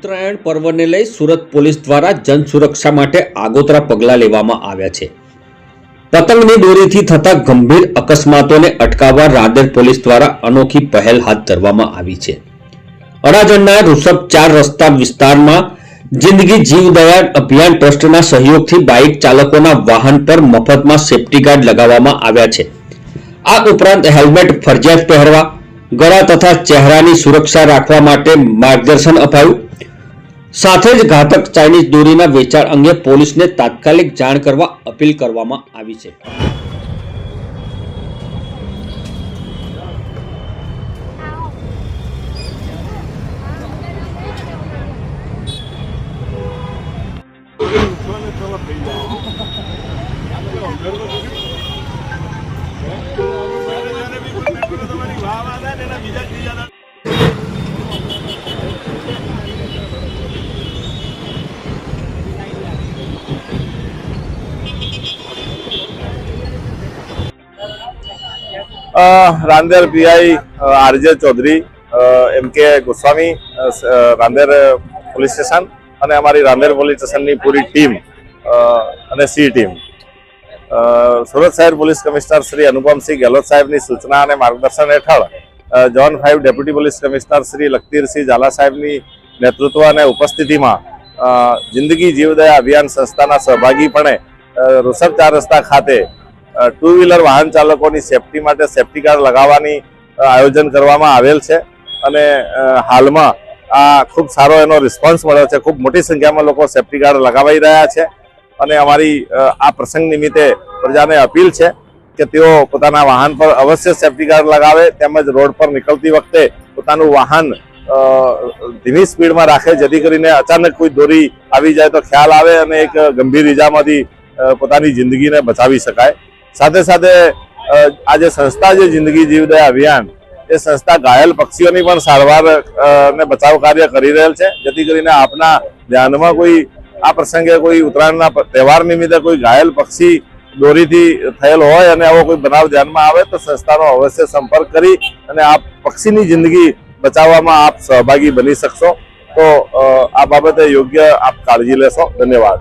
ઉત્તરાયણ પર્વને લઈ સુરત પોલીસ દ્વારા જન સુરક્ષા માટે આગોતરા પગલાં લેવામાં આવ્યા છે. પતંગની દોરીથી થતા ગંભીર અકસ્માતોને અટકાવવા રાંદેર પોલીસ દ્વારા અનોખી પહેલ હાથ ધરવામાં આવી છે. અડાજણના ઋષભ ચાર રસ્તા વિસ્તારમાં જિંદગી જીવદયા અભિયાન ટ્રસ્ટના સહયોગથી બાઇક ચાલકોના વાહન પર મફતમાં સેફટી ગાર્ડ લગાવવામાં આવ્યા છે. આ ઉપરાંત હેલ્મેટ, ફરજિયાત પહેરવા, ગળા તથા ચહેરાની સુરક્ષા રાખવા માટે માર્ગદર્શન અપાયું. સાથે જ ઘાતક ચાઇનીઝ દોરીના વેચાણ અંગે પોલીસને તાત્કાલિક જાણ કરવા અપીલ કરવામાં આવી છે. અ, Rander PI RJ Chaudhary M K Goswami Rander police station અને અમારી રાંદેર પોલીસ સ્ટેશનની પૂરી ટીમ અને સી ટીમ. સુરત શહેર પોલીસ કમિશનર શ્રી અનુપમસિંહ ગેહલોત સાહેબની સૂચના અને માર્ગદર્શન હેઠળ zone five deputy police commissioner Shri Lakhtirsinh Jhala સાહેબની નેતૃત્વ અને ઉપસ્થિતિમાં જિંદગી જીવદયા અભિયાન સંસ્થાના સહભાગીપણે ઋષભ ચાર રસ્તા ખાતે ટુ વ્હીલર વાહન ચાલકોની સેફટી માટે સેફટી કાર્ડ લગાવવાની આયોજન કરવામાં આવેલ છે. અને હાલમાં આ ખૂબ સારો એનો રિસ્પોન્સ મળ્યો છે. ખૂબ મોટી સંખ્યામાં લોકો સેફટી ગાર્ડ લગાવાઈ રહ્યા છે. અને અમારી આ પ્રસંગ નિમિત્તે પ્રજાને અપીલ છે કે તેઓ પોતાના વાહન પર અવશ્ય સેફટી ગાર્ડ લગાવે, તેમજ રોડ પર નીકળતી વખતે પોતાનું વાહન ધીમી સ્પીડમાં રાખે, જેથી કરીને અચાનક કોઈ દોરી આવી જાય તો ખ્યાલ આવે અને એક ગંભીર ઈજામાંથી પોતાની જિંદગીને બચાવી શકાય. સાથે સાથે આ જે સંસ્થા જે જિંદગી જીવદયા અભિયાન, એ સંસ્થા ઘાયલ પક્ષીઓની પણ સારવાર ને બચાવ કાર્ય કરી રહેલ છે. જેથી કરીને આપના ધ્યાનમાં કોઈ, આ પ્રસંગે કોઈ ઉત્તરાયણના તહેવાર નિમિત્તે કોઈ ઘાયલ પક્ષી દોરીથી થયેલ હોય અને આવો કોઈ બનાવ ધ્યાનમાં આવે, તો સંસ્થાનો અવશ્ય સંપર્ક કરી અને આ પક્ષીની જિંદગી બચાવવામાં આપ સહભાગી બની શકશો. તો આ બાબતે યોગ્ય આપ કાળજી લેશો. ધન્યવાદ.